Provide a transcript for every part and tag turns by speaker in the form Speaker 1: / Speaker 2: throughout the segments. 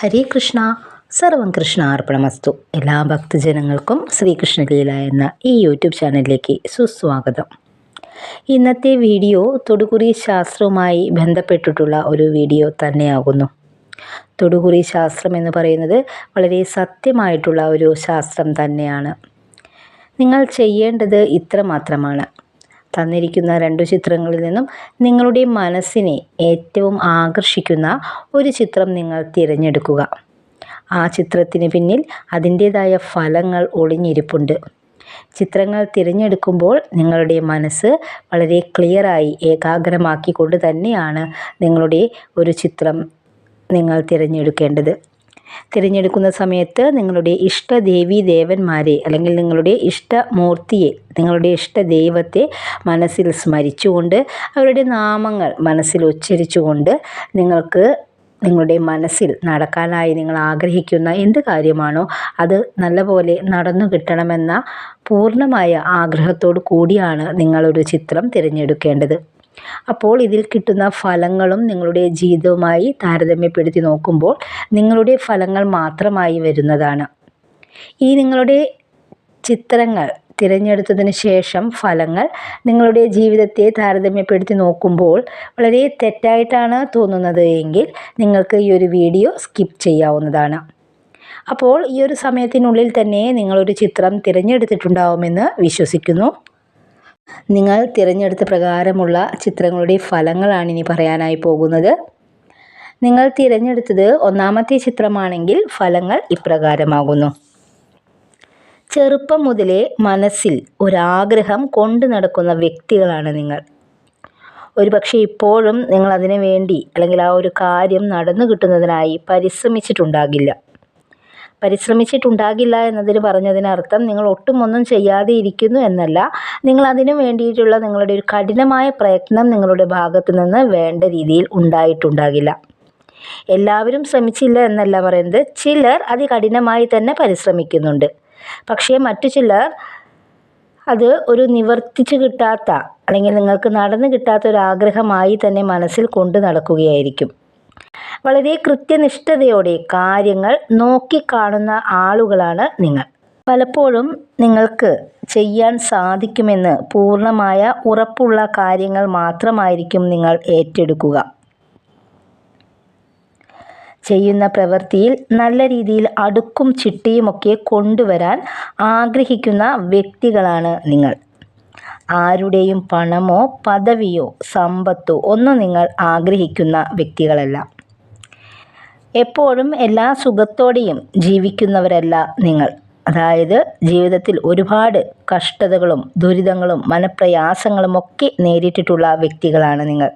Speaker 1: ഹരേ കൃഷ്ണ. സർവം കൃഷ്ണ അർപ്പണമസ്തു. എല്ലാ ഭക്തജനങ്ങൾക്കും ശ്രീകൃഷ്ണലീല എന്ന ഈ യൂട്യൂബ് ചാനലിലേക്ക് സുസ്വാഗതം. ഇന്നത്തെ വീഡിയോ തൊടുകുറി ശാസ്ത്രവുമായി ബന്ധപ്പെട്ടിട്ടുള്ള ഒരു വീഡിയോ തന്നെയാകുന്നു. തൊടുകുറി ശാസ്ത്രം എന്ന് പറയുന്നത് വളരെ സത്യമായിട്ടുള്ള ഒരു ശാസ്ത്രം തന്നെയാണ്. നിങ്ങൾ ചെയ്യേണ്ടത് ഇത്ര മാത്രമാണ് തന്നിരിക്കുന്ന രണ്ടു ചിത്രങ്ങളിൽ നിന്നും നിങ്ങളുടെ മനസ്സിനെ ഏറ്റവും ആകർഷിക്കുന്ന ഒരു ചിത്രം നിങ്ങൾ തിരഞ്ഞെടുക്കുക. ആ ചിത്രത്തിന് പിന്നിൽ അതിന്റേതായ ഫലങ്ങൾ ഒളിഞ്ഞിരിപ്പുണ്ട്. ചിത്രങ്ങൾ തിരഞ്ഞെടുക്കുമ്പോൾ നിങ്ങളുടെ മനസ്സ് വളരെ ക്ലിയറായി ഏകാഗ്രമാക്കിക്കൊണ്ട് തന്നെയാണ് നിങ്ങളുടെ ഒരു ചിത്രം നിങ്ങൾ തിരഞ്ഞെടുക്കേണ്ടത്. തിരഞ്ഞെടുക്കുന്ന സമയത്ത് നിങ്ങളുടെ ഇഷ്ട ദേവി ദേവന്മാരെ അല്ലെങ്കിൽ നിങ്ങളുടെ ഇഷ്ടമൂർത്തിയെ നിങ്ങളുടെ ഇഷ്ട ദൈവത്തെ മനസ്സിൽ സ്മരിച്ചുകൊണ്ട് അവരുടെ നാമങ്ങൾ മനസ്സിൽ ഉച്ചരിച്ചുകൊണ്ട് നിങ്ങൾക്ക് നിങ്ങളുടെ മനസ്സിൽ നടക്കാനായി നിങ്ങൾ ആഗ്രഹിക്കുന്ന എന്ത് കാര്യമാണോ അത് നല്ലപോലെ നടന്നു കിട്ടണമെന്ന പൂർണമായ ആഗ്രഹത്തോടു കൂടിയാണ് നിങ്ങളൊരു ചിത്രം തിരഞ്ഞെടുക്കേണ്ടത്. അപ്പോൾ ഇതിൽ കിട്ടുന്ന ഫലങ്ങളും നിങ്ങളുടെ ജീവിതവുമായി താരതമ്യപ്പെടുത്തി നോക്കുമ്പോൾ നിങ്ങളുടെ ഫലങ്ങൾ മാത്രമായി വരുന്നതാണ്. ഈ നിങ്ങളുടെ ചിത്രങ്ങൾ തിരഞ്ഞെടുത്തതിന് ശേഷം ഫലങ്ങൾ നിങ്ങളുടെ ജീവിതത്തെ താരതമ്യപ്പെടുത്തി നോക്കുമ്പോൾ വളരെ തെറ്റായിട്ടാണ് തോന്നുന്നത് എങ്കിൽ നിങ്ങൾക്ക് ഈ ഒരു വീഡിയോ സ്കിപ്പ് ചെയ്യാവുന്നതാണ്. അപ്പോൾ ഈ ഒരു സമയത്തിനുള്ളിൽ തന്നെ നിങ്ങളൊരു ചിത്രം തിരഞ്ഞെടുത്തിട്ടുണ്ടാവുമെന്ന് വിശ്വസിക്കുന്നു. നിങ്ങൾ തിരഞ്ഞെടുത്ത പ്രകാരമുള്ള ചിത്രങ്ങളുടെ ഫലങ്ങളാണ് ഇനി പറയാനായി പോകുന്നത്. നിങ്ങൾ തിരഞ്ഞെടുത്തത് ഒന്നാമത്തെ ചിത്രമാണെങ്കിൽ ഫലങ്ങൾ ഇപ്രകാരമാകുന്നു. ചെറുപ്പം മുതലേ മനസ്സിൽ ഒരാഗ്രഹം കൊണ്ടു നടക്കുന്ന വ്യക്തികളാണ് നിങ്ങൾ. ഒരു പക്ഷേ ഇപ്പോഴും നിങ്ങൾ അതിനു വേണ്ടി അല്ലെങ്കിൽ ആ ഒരു കാര്യം നടന്നു കിട്ടുന്നതിനായി പരിശ്രമിച്ചിട്ടുണ്ടാകില്ല. പരിശ്രമിച്ചിട്ടുണ്ടാകില്ല എന്നതിന് പറഞ്ഞതിനർത്ഥം നിങ്ങൾ ഒട്ടും ഒന്നും ചെയ്യാതെ ഇരിക്കുന്നു എന്നല്ല. നിങ്ങൾ അതിനു വേണ്ടിയിട്ടുള്ള നിങ്ങളുടെ ഒരു കഠിനമായ പ്രയത്നം നിങ്ങളുടെ ഭാഗത്തു നിന്ന് വേണ്ട രീതിയിൽ ഉണ്ടായിട്ടുണ്ടാകില്ല. എല്ലാവരും ശ്രമിച്ചില്ല എന്നല്ല പറയുന്നത്. ചിലർ അതികഠിനമായി തന്നെ പരിശ്രമിക്കുന്നുണ്ട്. പക്ഷേ മറ്റു ചിലർ അത് ഒരു നിവർത്തിച്ചു കിട്ടാത്ത അല്ലെങ്കിൽ നിങ്ങൾക്ക് നടന്നു കിട്ടാത്ത ഒരു ആഗ്രഹമായി തന്നെ മനസ്സിൽ കൊണ്ടു നടക്കുകയായിരിക്കും. വളരെ കൃത്യനിഷ്ഠതയോടെ കാര്യങ്ങൾ നോക്കിക്കാണുന്ന ആളുകളാണ് നിങ്ങൾ. പലപ്പോഴും നിങ്ങൾക്ക് ചെയ്യാൻ സാധിക്കുമെന്ന് പൂർണമായ ഉറപ്പുള്ള കാര്യങ്ങൾ മാത്രമായിരിക്കും നിങ്ങൾ ഏറ്റെടുക്കുക. ചെയ്യുന്ന പ്രവൃത്തിയിൽ നല്ല രീതിയിൽ അടുക്കും ചിട്ടിയുമൊക്കെ കൊണ്ടുവരാൻ ആഗ്രഹിക്കുന്ന വ്യക്തികളാണ് നിങ്ങൾ. ആരുടെയും പണമോ പദവിയോ സമ്പത്തോ ഒന്നും നിങ്ങൾ ആഗ്രഹിക്കുന്ന വ്യക്തികളല്ല. എപ്പോഴും എല്ലാ സുഖത്തോടെയും ജീവിക്കുന്നവരല്ല നിങ്ങൾ. അതായത് ജീവിതത്തിൽ ഒരുപാട് കഷ്ടതകളും ദുരിതങ്ങളും മനപ്രയാസങ്ങളും ഒക്കെ നേരിട്ടിട്ടുള്ള വ്യക്തികളാണ് നിങ്ങൾ.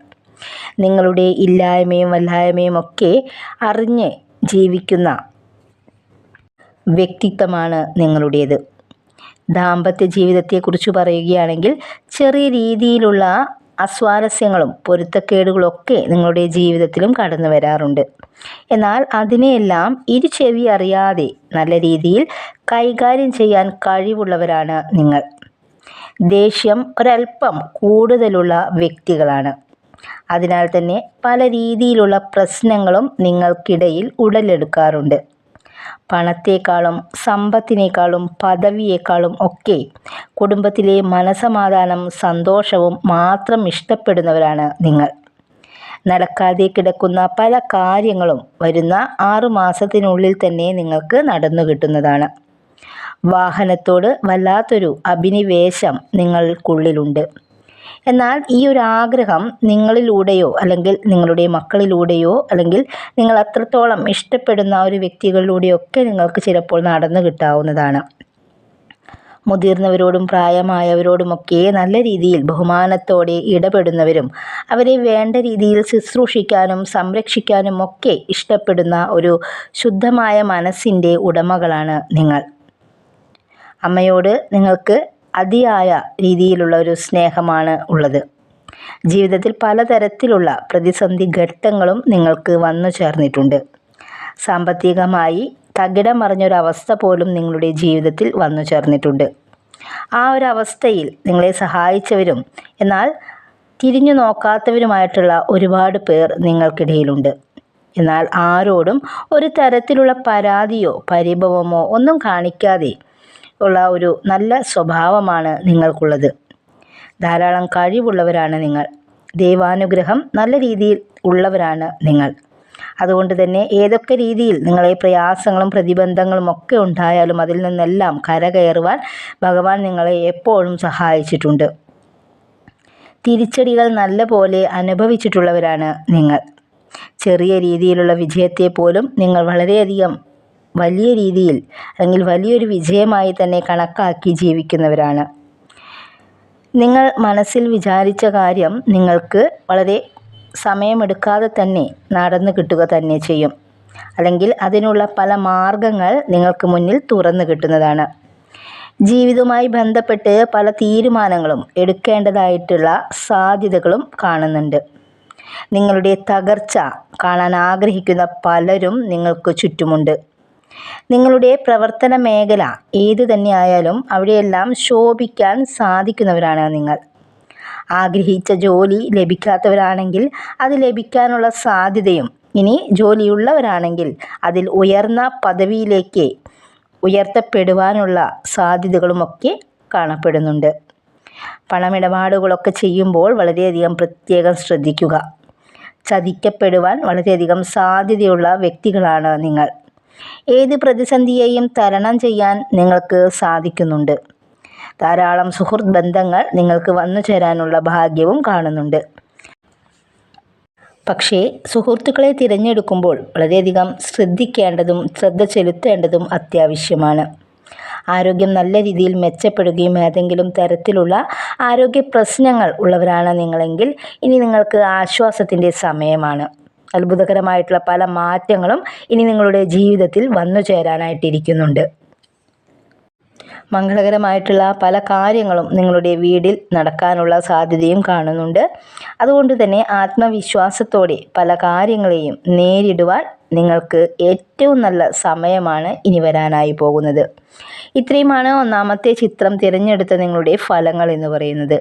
Speaker 1: നിങ്ങളുടെ ഇല്ലായ്മയും വല്ലായ്മയും ഒക്കെ അറിഞ്ഞ് ജീവിക്കുന്ന വ്യക്തിത്വമാണ് നിങ്ങളുടേത്. ദാമ്പത്യ ജീവിതത്തെക്കുറിച്ച് പറയുകയാണെങ്കിൽ ചെറിയ രീതിയിലുള്ള അസ്വാരസ്യങ്ങളും പൊരുത്തക്കേടുകളൊക്കെ നിങ്ങളുടെ ജീവിതത്തിലും കടന്നു വരാറുണ്ട്. എന്നാൽ അതിനെയെല്ലാം ഇരു ചെവി അറിയാതെ നല്ല രീതിയിൽ കൈകാര്യം ചെയ്യാൻ കഴിവുള്ളവരാണ് നിങ്ങൾ. ദേഷ്യം ഒരല്പം കൂടുതലുള്ള വ്യക്തികളാണ്. അതിനാൽ തന്നെ പല രീതിയിലുള്ള പ്രശ്നങ്ങളും നിങ്ങൾക്കിടയിൽ ഉടലെടുക്കാറുണ്ട്. പണത്തേക്കാളും സമ്പത്തിനേക്കാളും പദവിയേക്കാളും ഒക്കെ കുടുംബത്തിലെ മനസമാധാനം സന്തോഷവും മാത്രം ഇഷ്ടപ്പെടുന്നവരാണ് നിങ്ങൾ. നടക്കാതെ കിടക്കുന്ന പല കാര്യങ്ങളും വരുന്ന ആറുമാസത്തിനുള്ളിൽ തന്നെ നിങ്ങൾക്ക് നടന്നു കിട്ടുന്നതാണ്. വാഹനത്തോട് വല്ലാത്തൊരു അഭിനിവേശം നിങ്ങൾക്കുള്ളിലുണ്ട്. എന്നാൽ ഈ ഒരു ആഗ്രഹം നിങ്ങളിലൂടെയോ അല്ലെങ്കിൽ നിങ്ങളുടെ മക്കളിലൂടെയോ അല്ലെങ്കിൽ നിങ്ങൾ അത്രത്തോളം ഇഷ്ടപ്പെടുന്ന ഒരു വ്യക്തികളിലൂടെയോ ഒക്കെ നിങ്ങൾക്ക് ചിലപ്പോൾ നടന്നു കിട്ടാവുന്നതാണ്. മുതിർന്നവരോടും പ്രായമായവരോടുമൊക്കെ നല്ല രീതിയിൽ ബഹുമാനത്തോടെ ഇടപെടുന്നവരും അവരെ വേണ്ട രീതിയിൽ ശുശ്രൂഷിക്കാനും സംരക്ഷിക്കാനും ഒക്കെ ഇഷ്ടപ്പെടുന്ന ഒരു ശുദ്ധമായ മനസ്സിന്റെ ഉടമകളാണ് നിങ്ങൾ. അമ്മയോട് നിങ്ങൾക്ക് അതിയായ രീതിയിലുള്ള ഒരു സ്നേഹമാണ് ഉള്ളത്. ജീവിതത്തിൽ പലതരത്തിലുള്ള പ്രതിസന്ധി ഘട്ടങ്ങളും നിങ്ങൾക്ക് വന്നു ചേർന്നിട്ടുണ്ട്. സാമ്പത്തികമായി തകിടം മറിഞ്ഞൊരവസ്ഥ പോലും നിങ്ങളുടെ ജീവിതത്തിൽ വന്നു ചേർന്നിട്ടുണ്ട്. ആ ഒരു അവസ്ഥയിൽ നിങ്ങളെ സഹായിച്ചവരും എന്നാൽ തിരിഞ്ഞു നോക്കാത്തവരുമായിട്ടുള്ള ഒരുപാട് പേർ നിങ്ങൾക്കിടയിലുണ്ട്. എന്നാൽ ആരോടും ഒരു തരത്തിലുള്ള പരാതിയോ പരിഭവമോ ഒന്നും കാണിക്കാതെ ഉള്ള ഒരു നല്ല സ്വഭാവമാണ് നിങ്ങൾക്കുള്ളത്. ധാരാളം കഴിവുള്ളവരാണ് നിങ്ങൾ. ദൈവാനുഗ്രഹം നല്ല രീതിയിൽ ഉള്ളവരാണ് നിങ്ങൾ. അതുകൊണ്ട് തന്നെ ഏതൊക്കെ രീതിയിൽ നിങ്ങളെ പ്രയാസങ്ങളും പ്രതിബന്ധങ്ങളും ഒക്കെ ഉണ്ടായാലും അതിൽ നിന്നെല്ലാം കരകയറുവാൻ ഭഗവാൻ നിങ്ങളെ എപ്പോഴും സഹായിച്ചിട്ടുണ്ട്. തിരിച്ചടികൾ നല്ല പോലെ അനുഭവിച്ചിട്ടുള്ളവരാണ് നിങ്ങൾ. ചെറിയ രീതിയിലുള്ള വിജയത്തെ പോലും നിങ്ങൾ വളരെയധികം വലിയ രീതിയിൽ അല്ലെങ്കിൽ വലിയൊരു വിജയമായി തന്നെ കണക്കാക്കി ജീവിക്കുന്നവരാണ്. നിങ്ങൾ മനസ്സിൽ വിചാരിച്ച കാര്യം നിങ്ങൾക്ക് വളരെ സമയമെടുക്കാതെ തന്നെ നടന്നു കിട്ടുക തന്നെ ചെയ്യും. അല്ലെങ്കിൽ അതിനുള്ള പല മാർഗങ്ങൾ നിങ്ങൾക്ക് മുന്നിൽ തുറന്നു കിട്ടുന്നതാണ്. ജീവിതവുമായി ബന്ധപ്പെട്ട് പല തീരുമാനങ്ങളും എടുക്കേണ്ടതായിട്ടുള്ള സാധ്യതകളും കാണുന്നുണ്ട്. നിങ്ങളുടെ തകർച്ച കാണാൻ ആഗ്രഹിക്കുന്ന പലരും നിങ്ങൾക്ക് ചുറ്റുമുണ്ട്. നിങ്ങളുടെ പ്രവർത്തന മേഖല ഏതു തന്നെയായാലും അവിടെയെല്ലാം ശോഭിക്കാൻ സാധിക്കുന്നവരാണ് നിങ്ങൾ. ആഗ്രഹിച്ച ജോലി ലഭിക്കാത്തവരാണെങ്കിൽ അത് ലഭിക്കാനുള്ള സാധ്യതയും ഇനി ജോലിയുള്ളവരാണെങ്കിൽ അതിൽ ഉയർന്ന പദവിയിലേക്ക് ഉയർത്തപ്പെടുവാനുള്ള സാധ്യതകളുമൊക്കെ കാണപ്പെടുന്നുണ്ട്. പണമിടപാടുകളൊക്കെ ചെയ്യുമ്പോൾ വളരെയധികം പ്രത്യേകം ശ്രദ്ധിക്കുക. ചതിക്കപ്പെടുവാൻ വളരെയധികം സാധ്യതയുള്ള വ്യക്തികളാണ് നിങ്ങൾ. ഏത് പ്രതിസന്ധിയെയും തരണം ചെയ്യാൻ നിങ്ങൾക്ക് സാധിക്കുന്നുണ്ട്. ധാരാളം സുഹൃത്ത് ബന്ധങ്ങൾ നിങ്ങൾക്ക് വന്നു ചേരാനുള്ള ഭാഗ്യവും കാണുന്നുണ്ട്. പക്ഷേ സുഹൃത്തുക്കളെ തിരഞ്ഞെടുക്കുമ്പോൾ വളരെയധികം ശ്രദ്ധിക്കേണ്ടതും ശ്രദ്ധ ചെലുത്തേണ്ടതും അത്യാവശ്യമാണ്. ആരോഗ്യം നല്ല രീതിയിൽ മെച്ചപ്പെടുകയും ഏതെങ്കിലും തരത്തിലുള്ള ആരോഗ്യ പ്രശ്നങ്ങൾ ഉള്ളവരാണ് നിങ്ങളെങ്കിൽ ഇനി നിങ്ങൾക്ക് ആശ്വാസത്തിന്റെ സമയമാണ്. അത്ഭുതകരമായിട്ടുള്ള പല മാറ്റങ്ങളും ഇനി നിങ്ങളുടെ ജീവിതത്തിൽ വന്നു ചേരാനായിട്ടിരിക്കുന്നുണ്ട്. മംഗളകരമായിട്ടുള്ള പല കാര്യങ്ങളും നിങ്ങളുടെ വീടിൽ നടക്കാനുള്ള സാധ്യതയും കാണുന്നുണ്ട്. അതുകൊണ്ട് തന്നെ ആത്മവിശ്വാസത്തോടെ പല കാര്യങ്ങളെയും നേരിടുവാൻ നിങ്ങൾക്ക് ഏറ്റവും നല്ല സമയമാണ് ഇനി വരാനായി പോകുന്നത്. ഇത്രയുമാണ് ഒന്നാമത്തെ ചിത്രം തിരഞ്ഞെടുത്ത നിങ്ങളുടെ ഫലങ്ങൾ എന്ന് പറയുന്നത്.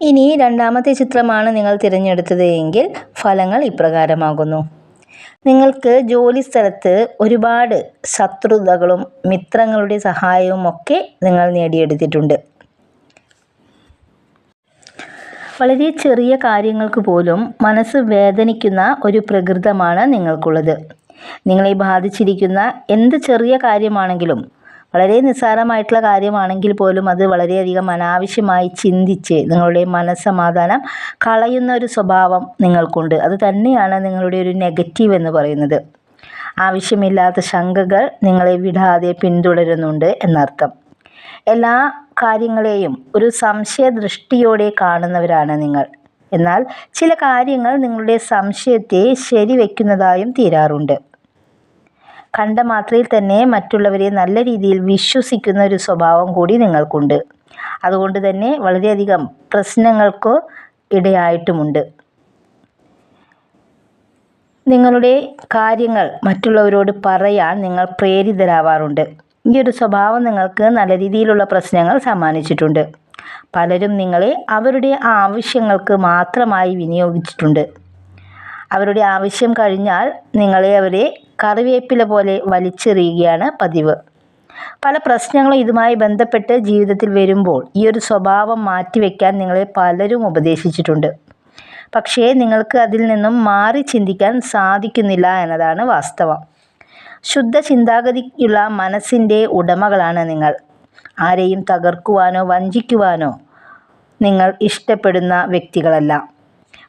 Speaker 1: ഇനി രണ്ടാമത്തെ ചിത്രമാണ് നിങ്ങൾ തിരഞ്ഞെടുത്തത് എങ്കിൽ ഫലങ്ങൾ ഇപ്രകാരമാകുന്നു. നിങ്ങൾക്ക് ജോലി സ്ഥലത്ത് ഒരുപാട് ശത്രുതകളും മിത്രങ്ങളുടെ സഹായവും ഒക്കെ നിങ്ങൾ നേടിയെടുത്തിട്ടുണ്ട്. വളരെ ചെറിയ കാര്യങ്ങൾക്ക് പോലും മനസ്സ് വേദനിക്കുന്ന ഒരു പ്രകൃതമാണ് നിങ്ങൾക്കുള്ളത്. നിങ്ങളെ ബാധിച്ചിരിക്കുന്ന എന്ത് ചെറിയ കാര്യമാണെങ്കിലും വളരെ നിസ്സാരമായിട്ടുള്ള കാര്യമാണെങ്കിൽ പോലും അത് വളരെയധികം അനാവശ്യമായി ചിന്തിച്ച് നിങ്ങളുടെ മനസ്സമാധാനം കളയുന്ന ഒരു സ്വഭാവം നിങ്ങൾക്കുണ്ട്. അത് തന്നെയാണ് നിങ്ങളുടെ ഒരു നെഗറ്റീവ് എന്ന് പറയുന്നത്. ആവശ്യമില്ലാത്ത ശങ്കകൾ നിങ്ങളെ വിടാതെ പിന്തുടരുന്നുണ്ട് എന്നർത്ഥം. എല്ലാ കാര്യങ്ങളെയും ഒരു സംശയ ദൃഷ്ടിയോടെ കാണുന്നവരാണ് നിങ്ങൾ. എന്നാൽ ചില കാര്യങ്ങൾ നിങ്ങളുടെ സംശയത്തെ ശരിവെക്കുന്നതായും തീരാറുണ്ട്. കണ്ട മാത്രയിൽ തന്നെ മറ്റുള്ളവരെ നല്ല രീതിയിൽ വിശ്വസിക്കുന്ന ഒരു സ്വഭാവം കൂടി നിങ്ങൾക്കുണ്ട്. അതുകൊണ്ട് തന്നെ വളരെയധികം പ്രശ്നങ്ങൾക്ക് ഇടയായിട്ടുമുണ്ട്. നിങ്ങളുടെ കാര്യങ്ങൾ മറ്റുള്ളവരോട് പറയാൻ നിങ്ങൾ പ്രേരിതരാവാറുണ്ട്. ഈ ഒരു സ്വഭാവം നിങ്ങൾക്ക് നല്ല രീതിയിലുള്ള പ്രശ്നങ്ങൾ സമ്മാനിച്ചിട്ടുണ്ട്. പലരും നിങ്ങളെ അവരുടെ ആവശ്യങ്ങൾക്ക് മാത്രമായി വിനിയോഗിച്ചിട്ടുണ്ട്. അവരുടെ ആവശ്യം കഴിഞ്ഞാൽ നിങ്ങളെ അവരെ കറിവേപ്പില പോലെ വലിച്ചെറിയുകയാണ് പതിവ്. പല പ്രശ്നങ്ങളും ഇതുമായി ബന്ധപ്പെട്ട് ജീവിതത്തിൽ വരുമ്പോൾ ഈ ഒരു സ്വഭാവം മാറ്റിവെക്കാൻ നിങ്ങളെ പലരും ഉപദേശിച്ചിട്ടുണ്ട്. പക്ഷേ നിങ്ങൾക്ക് അതിൽ നിന്നും മാറി ചിന്തിക്കാൻ സാധിക്കുന്നില്ല എന്നതാണ് വാസ്തവം. ശുദ്ധ ചിന്താഗതിയുള്ള മനസ്സിന്റെ ഉടമകളാണ് നിങ്ങൾ. ആരെയും തകർക്കുവാനോ വഞ്ചിക്കുവാനോ നിങ്ങൾ ഇഷ്ടപ്പെടുന്ന വ്യക്തികളല്ല.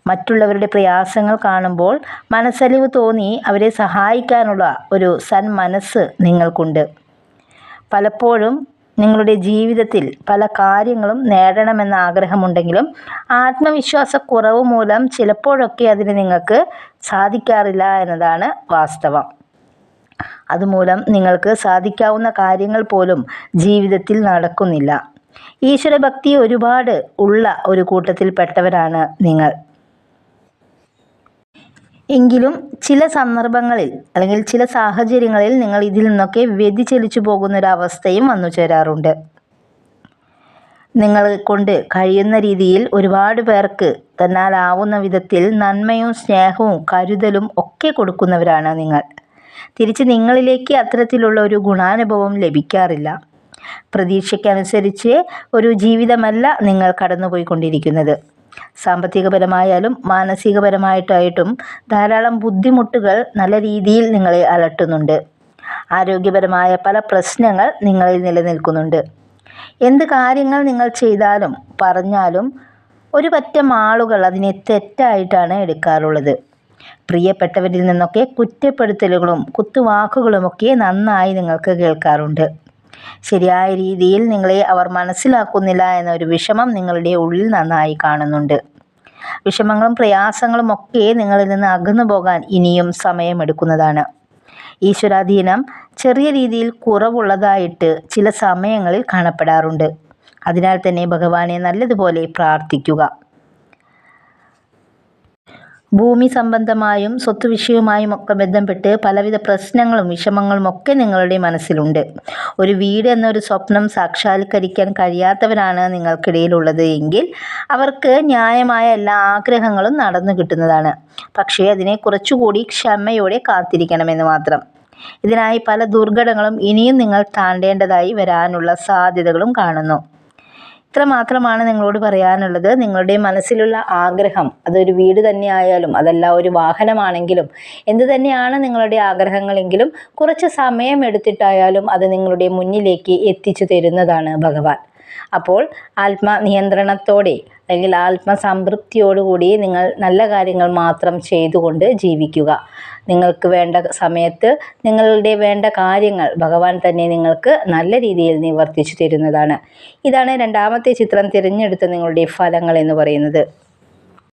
Speaker 1: മറ്റുള്ളവരുടെ പ്രയാസങ്ങൾ കാണുമ്പോൾ മനസ്സലിവ് തോന്നി അവരെ സഹായിക്കാനുള്ള ഒരു സന്മനസ് നിങ്ങൾക്കുണ്ട്. പലപ്പോഴും നിങ്ങളുടെ ജീവിതത്തിൽ പല കാര്യങ്ങളും നേടണമെന്ന ആഗ്രഹമുണ്ടെങ്കിലും ആത്മവിശ്വാസക്കുറവ് മൂലം ചിലപ്പോഴൊക്കെ അതിന് നിങ്ങൾക്ക് സാധിക്കാറില്ല എന്നതാണ് വാസ്തവം. അതുമൂലം നിങ്ങൾക്ക് സാധിക്കാവുന്ന കാര്യങ്ങൾ പോലും ജീവിതത്തിൽ നടക്കുന്നില്ല. ഈശ്വരഭക്തി ഒരുപാട് ഉള്ള ഒരു കൂട്ടത്തിൽപ്പെട്ടവരാണ് നിങ്ങൾ. എങ്കിലും ചില സന്ദർഭങ്ങളിൽ അല്ലെങ്കിൽ ചില സാഹചര്യങ്ങളിൽ നിങ്ങൾ ഇതിൽ നിന്നൊക്കെ വ്യതിചലിച്ചു പോകുന്നൊരവസ്ഥയും വന്നു ചേരാറുണ്ട്. നിങ്ങളെ കൊണ്ട് കഴിയുന്ന രീതിയിൽ ഒരുപാട് പേർക്ക് തന്നാലാവുന്ന വിധത്തിൽ നന്മയും സ്നേഹവും കരുതലും ഒക്കെ കൊടുക്കുന്നവരാണ് നിങ്ങൾ. തിരിച്ച് നിങ്ങളിലേക്ക് അത്തരത്തിലുള്ള ഒരു ഗുണാനുഭവം ലഭിക്കാറില്ല. പ്രതീക്ഷയ്ക്കനുസരിച്ച് ഒരു ജീവിതമല്ല നിങ്ങൾ കടന്നുപോയിക്കൊണ്ടിരിക്കുന്നത്. സാമ്പത്തികപരമായാലും മാനസികപരമായിട്ടായിട്ടും ധാരാളം ബുദ്ധിമുട്ടുകൾ നല്ല രീതിയിൽ നിങ്ങളെ അലട്ടുന്നുണ്ട്. ആരോഗ്യപരമായ പല പ്രശ്നങ്ങൾ നിങ്ങളിൽ നിലനിൽക്കുന്നുണ്ട്. എന്ത് കാര്യങ്ങൾ നിങ്ങൾ ചെയ്താലും പറഞ്ഞാലും ഒരു പറ്റം ആളുകൾ അതിനെ തെറ്റായിട്ടാണ് എടുക്കാറുള്ളത്. പ്രിയപ്പെട്ടവരിൽ നിന്നൊക്കെ കുറ്റപ്പെടുത്തലുകളും കുത്തുവാക്കുകളുമൊക്കെ നന്നായി നിങ്ങൾക്ക് കേൾക്കാറുണ്ട്. ശരിയായ രീതിയിൽ നിങ്ങളെ അവർ മനസ്സിലാക്കുന്നില്ല എന്നൊരു വിഷമം നിങ്ങളുടെ ഉള്ളിൽ നന്നായി കാണുന്നുണ്ട്. വിഷമങ്ങളും പ്രയാസങ്ങളും ഒക്കെ നിങ്ങളിൽ നിന്ന് അകന്നു പോകാൻ ഇനിയും സമയമെടുക്കുന്നതാണ്. ഈശ്വരാധീനം ചെറിയ രീതിയിൽ കുറവുള്ളതായിട്ട് ചില സമയങ്ങളിൽ കാണപ്പെടാറുണ്ട്. അതിനാൽ തന്നെ ഭഗവാനെ നല്ലതുപോലെ പ്രാർത്ഥിക്കുക. ഭൂമി സംബന്ധമായും സ്വത്ത് വിഷയവുമായും ഒക്കെ ബന്ധപ്പെട്ട് പലവിധ പ്രശ്നങ്ങളും വിഷമങ്ങളും ഒക്കെ നിങ്ങളുടെ മനസ്സിലുണ്ട്. ഒരു വീട് എന്നൊരു സ്വപ്നം സാക്ഷാത്കരിക്കാൻ കഴിയാത്തവരാണ് നിങ്ങൾക്കിടയിലുള്ളത് എങ്കിൽ അവർക്ക് ന്യായമായ എല്ലാ ആഗ്രഹങ്ങളും നടന്നു കിട്ടുന്നതാണ്. പക്ഷേ അതിനെ കുറച്ചുകൂടി ക്ഷമയോടെ കാത്തിരിക്കണമെന്ന് മാത്രം. ഇതിനായി പല ദുർഘടങ്ങളും ഇനിയും നിങ്ങൾ താണ്ടേണ്ടതായി വരാനുള്ള സാധ്യതകളും കാണുന്നു. ഇത്ര മാത്രമാണ് നിങ്ങളോട് പറയാനുള്ളത്. നിങ്ങളുടെ മനസ്സിലുള്ള ആഗ്രഹം അതൊരു വീട് തന്നെയായാലും അതല്ല ഒരു വാഹനമാണെങ്കിലും എന്ത് തന്നെയാണ് നിങ്ങളുടെ ആഗ്രഹങ്ങളെങ്കിലും കുറച്ച് സമയം എടുത്തിട്ടായാലും അത് നിങ്ങളുടെ മുന്നിലേക്ക് എത്തിച്ചു തരുന്നതാണ് ഭഗവാൻ. അപ്പോൾ ആത്മനിയന്ത്രണത്തോടെ അല്ലെങ്കിൽ ആത്മസംതൃപ്തിയോടുകൂടി നിങ്ങൾ നല്ല കാര്യങ്ങൾ മാത്രം ചെയ്തുകൊണ്ട് ജീവിക്കുക. നിങ്ങൾക്ക് വേണ്ട സമയത്ത് നിങ്ങളുടെ വേണ്ട കാര്യങ്ങൾ ഭഗവാൻ തന്നെ നിങ്ങൾക്ക് നല്ല രീതിയിൽ നിവർത്തിച്ചു തരുന്നതാണ്. ഇതാണ് രണ്ടാമത്തെ ചിത്രം തിരഞ്ഞെടുത്ത നിങ്ങളുടെ ഫലങ്ങൾ എന്ന് പറയുന്നത്.